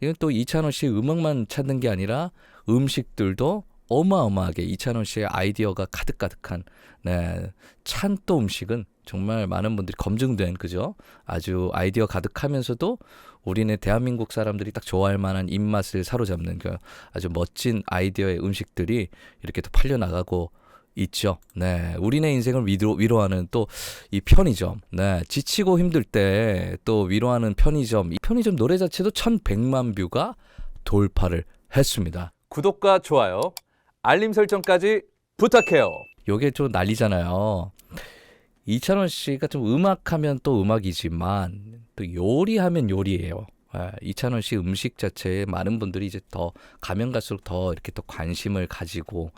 이건 또 이찬원 씨 음악만 찾는 게 아니라 음식들도 어마어마하게 이찬원 씨의 아이디어가 가득가득한 네, 찬또 음식은 정말 많은 분들이 검증된 그죠? 아주 아이디어 가득하면서도 우리네 대한민국 사람들이 딱 좋아할 만한 입맛을 사로잡는 그 아주 멋진 아이디어의 음식들이 이렇게 또 팔려 나가고 있죠. 네. 우리네 인생을 위로, 위로하는 또 이 편의점. 네. 지치고 힘들 때 또 위로하는 편의점. 이 편의점 노래 자체도 1100만 뷰가 돌파를 했습니다. 구독과 좋아요, 알림 설정까지 부탁해요. 요게 좀 난리잖아요. 이찬원 씨가 좀 음악하면 또 음악이지만 또 요리하면 요리예요. 예, 이찬원 씨 음식 자체에 많은 분들이 이제 더 가면 갈수록 더 이렇게 또 관심을 가지고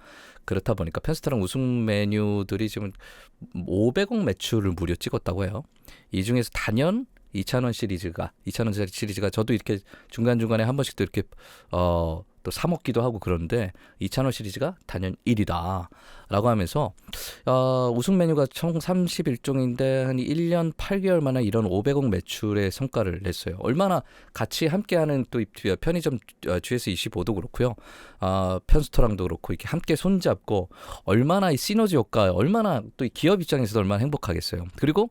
그렇다 보니까 편스타랑 우승 메뉴들이 지금 500억 매출을 무려 찍었다고 해요. 이 중에서 단연 이찬원 시리즈가 이찬원 시리즈가 저도 이렇게 중간 중간에 한 번씩 또 이렇게 어. 또 사 먹기도 하고 그러는데 이찬원 시리즈가 단연 1위다 라고 하면서 어, 우승 메뉴가 총 31종인데 한 1년 8개월 만에 이런 500억 매출의 성과를 냈어요. 얼마나 같이 함께하는 또 편의점 GS25도 그렇고요. 어, 편스토랑도 그렇고 이렇게 함께 손잡고 얼마나 이 시너지 효과, 얼마나 또 기업 입장에서도 얼마나 행복하겠어요. 그리고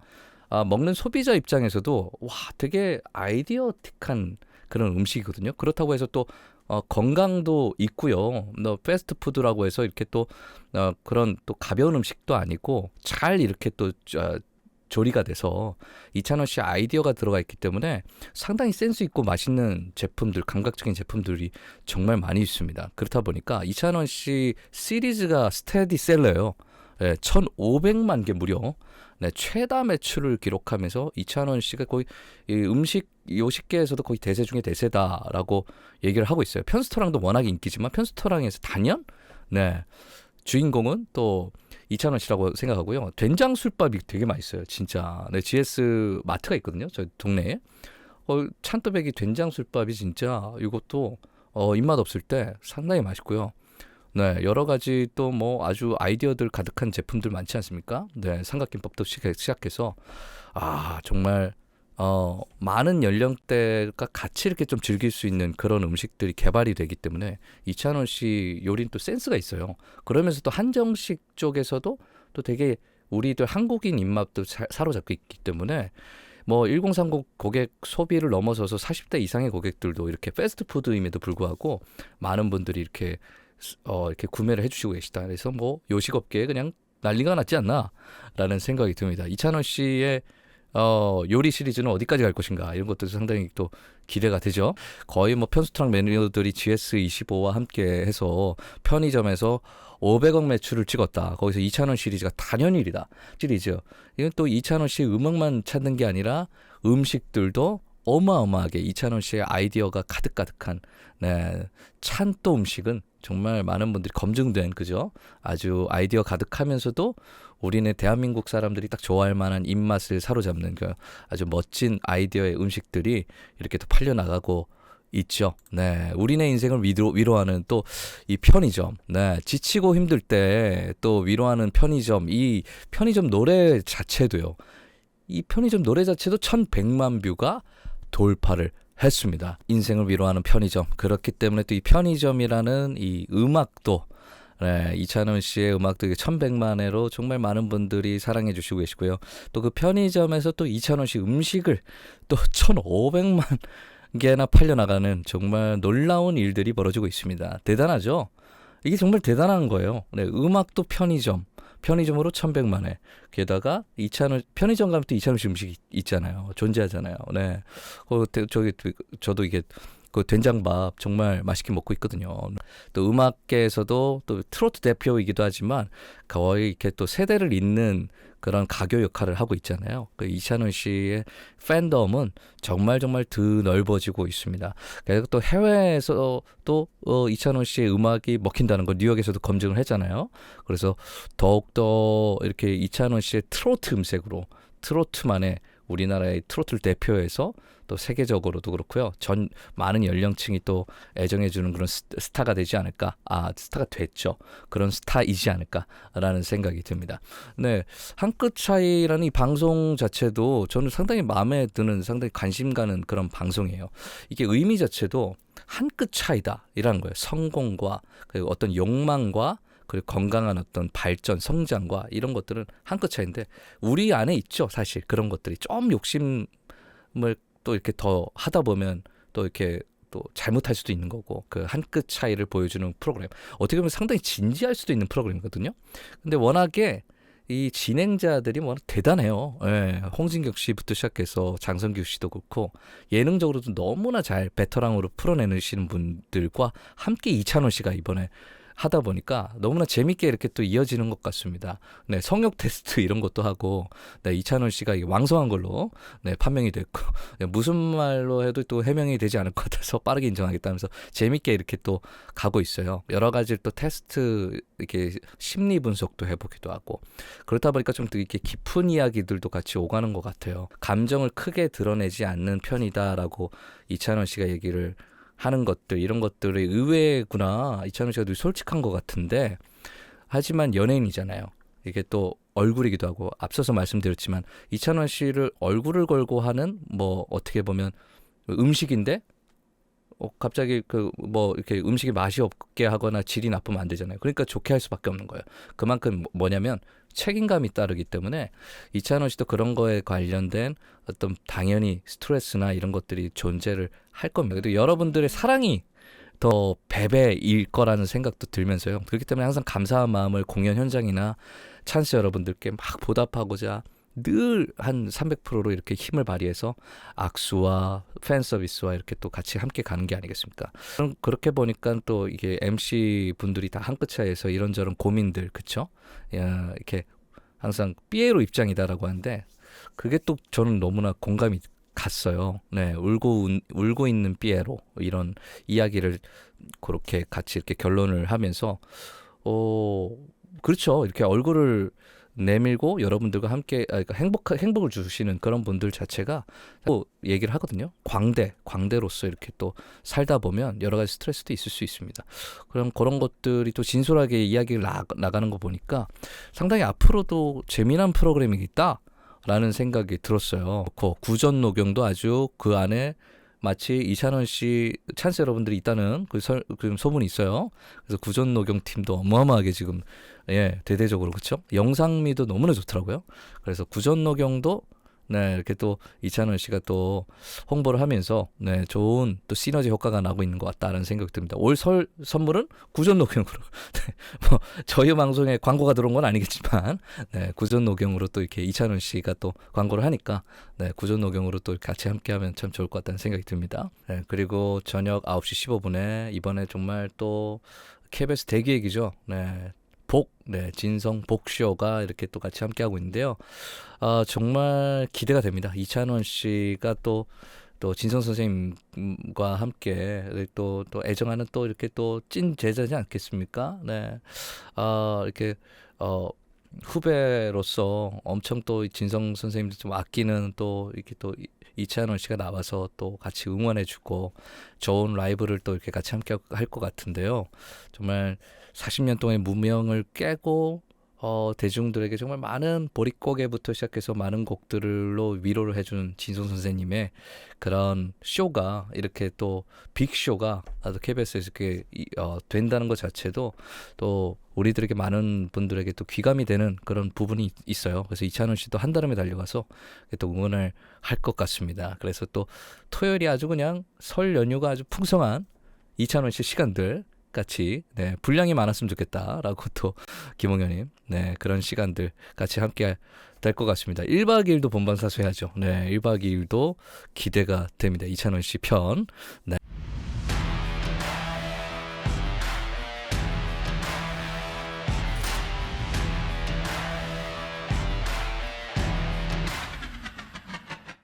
아, 먹는 소비자 입장에서도 와 되게 아이디어틱한 그런 음식이거든요. 그렇다고 해서 또 어, 건강도 있고요. 너 패스트푸드라고 해서 이렇게 또 어, 그런 또 가벼운 음식도 아니고 잘 이렇게 또 어, 조리가 돼서 이찬원 씨 아이디어가 들어가 있기 때문에 상당히 센스 있고 맛있는 제품들, 감각적인 제품들이 정말 많이 있습니다. 그렇다 보니까 이찬원 씨 시리즈가 스테디셀러예요. 예, 1,500만 개 무려 네, 최다 매출을 기록하면서 이찬원 씨가 거의 이 음식 요식계에서도 거의 대세 중에 대세다라고 얘기를 하고 있어요. 편스토랑도 워낙 인기지만 편스토랑에서 단연 네 주인공은 또 이찬원 씨라고 생각하고요. 된장 술밥이 되게 맛있어요, 진짜. 네, GS 마트가 있거든요, 저 동네에. 어, 찬또배기 된장 술밥이 진짜 이것도 어, 입맛 없을 때 상당히 맛있고요. 네, 여러 가지 또 뭐 아주 아이디어들 가득한 제품들 많지 않습니까? 네, 삼각김밥도 시작해서 아 정말 어 많은 연령대가 같이 이렇게 좀 즐길 수 있는 그런 음식들이 개발이 되기 때문에 이찬원 씨 요리는 또 센스가 있어요. 그러면서 또 한정식 쪽에서도 또 되게 우리들 한국인 입맛도 사로잡고 있기 때문에 뭐 1030 고객 소비를 넘어서서 40대 이상의 고객들도 이렇게 패스트푸드임에도 불구하고 많은 분들이 이렇게 어, 이렇게 구매를 해주시고 계시다. 그래서 뭐 요식업계에 그냥 난리가 났지 않나라는 생각이 듭니다. 이찬원 씨의 어, 요리 시리즈는 어디까지 갈 것인가 이런 것도 상당히 또 기대가 되죠. 거의 뭐 편스트랑 메뉴들이 GS25와 함께 해서 편의점에서 500억 매출을 찍었다. 거기서 이찬원 시리즈가 단연 1위다. 시리즈. 이건 또 이찬원 씨 음악만 찾는 게 아니라 음식들도 어마어마하게 이찬원 씨의 아이디어가 가득가득한 네, 찬또 음식은 정말 많은 분들이 검증된 그죠? 아주 아이디어 가득하면서도 우리네 대한민국 사람들이 딱 좋아할 만한 입맛을 사로잡는 그 아주 멋진 아이디어의 음식들이 이렇게 또 팔려 나가고 있죠. 네. 우리네 인생을 위로, 위로하는 또 이 편의점. 네. 지치고 힘들 때 또 위로하는 편의점. 이 편의점 노래 자체도요. 이 편의점 노래 자체도 1100만 뷰가 돌파를 했습니다. 인생을 위로하는 편의점. 그렇기 때문에 또 이 편의점이라는 이 음악도 네, 이찬원 씨의 음악도 1100만 회로 정말 많은 분들이 사랑해 주시고 계시고요. 또 그 편의점에서 또 이찬원 씨 음식을 또 1500만 개나 팔려나가는 정말 놀라운 일들이 벌어지고 있습니다. 대단하죠? 이게 정말 대단한 거예요. 네, 음악도 편의점, 편의점으로 1100만 회. 게다가 이찬원 편의점 가면 또 이찬원 씨 음식이 있잖아요. 존재하잖아요. 네. 어 저기 저도 이게 그 된장밥 정말 맛있게 먹고 있거든요. 또 음악계에서도 또 트로트 대표이기도 하지만 거의 이렇게 또 세대를 잇는 그런 가교 역할을 하고 있잖아요. 그 이찬원 씨의 팬덤은 정말 정말 드넓어지고 있습니다. 그리고 또 해외에서 또 어, 이찬원 씨의 음악이 먹힌다는 걸 뉴욕에서도 검증을 했잖아요. 그래서 더욱더 이렇게 이찬원 씨의 트로트 음색으로 트로트만의 우리나라의 트로트를 대표해서 또 세계적으로도 그렇고요. 전 많은 연령층이 또 애정해 주는 그런 스- 스타가 되지 않을까. 아 스타가 됐죠. 그런 스타이지 않을까라는 생각이 듭니다. 네, 한 끗 차이라는 이 방송 자체도 저는 상당히 마음에 드는 상당히 관심 가는 그런 방송이에요. 이게 의미 자체도 한 끗 차이다이라는 거예요. 성공과 그리고 어떤 욕망과 그리고 건강한 어떤 발전, 성장과 이런 것들은 한 끗 차이인데 우리 안에 있죠, 사실 그런 것들이 좀 욕심을 또 이렇게 더 하다 보면 또 이렇게 또 잘못할 수도 있는 거고 그 한 끗 차이를 보여주는 프로그램 어떻게 보면 상당히 진지할 수도 있는 프로그램이거든요. 근데 워낙에 이 진행자들이 뭐 대단해요. 예, 홍진경 씨부터 시작해서 장성규 씨도 그렇고 예능적으로도 너무나 잘 베테랑으로 풀어내시는 분들과 함께 이찬원 씨가 이번에 하다 보니까 너무나 재밌게 이렇게 또 이어지는 것 같습니다. 네, 성역 테스트 이런 것도 하고, 네, 이찬원 씨가 왕성한 걸로, 네, 판명이 됐고, 네, 무슨 말로 해도 또 해명이 되지 않을 것 같아서 빠르게 인정하겠다면서 재밌게 이렇게 또 가고 있어요. 여러 가지 또 테스트, 이렇게 심리 분석도 해보기도 하고, 그렇다 보니까 좀더 이렇게 깊은 이야기들도 같이 오가는 것 같아요. 감정을 크게 드러내지 않는 편이다라고 이찬원 씨가 얘기를 하는 것들 이런 것들이 의외구나 이찬원 씨가 되게 솔직한 것 같은데 하지만 연예인이잖아요. 이게 또 얼굴이기도 하고 앞서서 말씀드렸지만 이찬원 씨를 얼굴을 걸고 하는 뭐 어떻게 보면 음식인데 어, 갑자기 그 뭐 이렇게 음식이 맛이 없게 하거나 질이 나쁘면 안 되잖아요. 그러니까 좋게 할 수밖에 없는 거예요. 그만큼 뭐- 뭐냐면 책임감이 따르기 때문에 이찬원 씨도 그런 거에 관련된 어떤 당연히 스트레스나 이런 것들이 존재를 할 겁니다. 그래도 여러분들의 사랑이 더 배배일 거라는 생각도 들면서요. 그렇기 때문에 항상 감사한 마음을 공연 현장이나 찬스 여러분들께 막 보답하고자 늘 한 300%로 이렇게 힘을 발휘해서 악수와 팬 서비스와 이렇게 또 같이 함께 가는 게 아니겠습니까? 그럼 그렇게 보니까 또 이게 MC 분들이 다 한 끗 차이에서 이런저런 고민들 그쵸? 야, 이렇게 항상 삐에로 입장이다라고 하는데 그게 또 저는 너무나 공감이 갔어요. 네, 울고 운- 울고 있는 삐에로 이런 이야기를 그렇게 같이 이렇게 결론을 하면서 어 그렇죠. 이렇게 얼굴을 내밀고 여러분들과 함께 아, 그러니까 행복 행복을 주시는 그런 분들 자체가 또 얘기를 하거든요. 광대 광대로서 이렇게 또 살다 보면 여러 가지 스트레스도 있을 수 있습니다. 그럼 그런 것들이 또 진솔하게 이야기를 나, 나가는 거 보니까 상당히 앞으로도 재미난 프로그램이겠다. 라는 생각이 들었어요. 그 구전 녹용도 아주 그 안에 마치 이찬원 씨 찬스 여러분들이 있다는 그, 설, 그 소문이 있어요. 그래서 구전 녹용 팀도 어마어마하게 지금 예 대대적으로 그렇죠. 영상미도 너무나 좋더라고요. 그래서 구전 녹용도 네 이렇게 또 이찬원 씨가 또 홍보를 하면서 네 좋은 또 시너지 효과가 나고 있는 것 같다는 생각이 듭니다. 올 설 선물은 구전 녹용으로 네, 뭐 저희 방송에 광고가 들어온 건 아니겠지만 네 구전 녹용으로 또 이렇게 이찬원 씨가 또 광고를 하니까 네 구전 녹용으로 또 같이 함께 하면 참 좋을 것 같다는 생각이 듭니다. 네 그리고 저녁 9시 15분에 이번에 정말 또 KBS 대기획이죠. 네. 복, 네, 진성 복쇼가 이렇게 또 같이 함께하고 있는데요. 아, 정말 기대가 됩니다. 이찬원 씨가 또, 또 진성 선생님과 함께 또, 또 애정하는 또 이렇게 또 찐 제자지 않겠습니까? 네. 아, 이렇게, 어, 후배로서 엄청 또 진성 선생님도 좀 아끼는 또 이렇게 또 이- 이찬원 씨가 나와서 또 같이 응원해주고 좋은 라이브를 또 이렇게 같이 함께 할 것 같은데요. 정말 40년 동안의 무명을 깨고 어, 대중들에게 정말 많은 보릿고개부터 시작해서 많은 곡들로 위로를 해주는 진성 선생님의 그런 쇼가 이렇게 또 빅쇼가 나도 KBS에서 이렇게 이- 어, 된다는 것 자체도 또 우리들에게 많은 분들에게 또 귀감이 되는 그런 부분이 있- 있어요. 그래서 이찬원 씨도 한달음에 달려가서 또 응원을 할 것 같습니다. 그래서 또 토요일이 아주 그냥 설 연휴가 아주 풍성한 이찬원 씨 시간들 같이 네, 분량이 많았으면 좋겠다라고 또 김홍현님 네 그런 시간들 같이 함께 될 것 같습니다. 1박 2일도 본방사수 해야죠. 네 1박 2일도 기대가 됩니다. 이찬원 씨 편. 네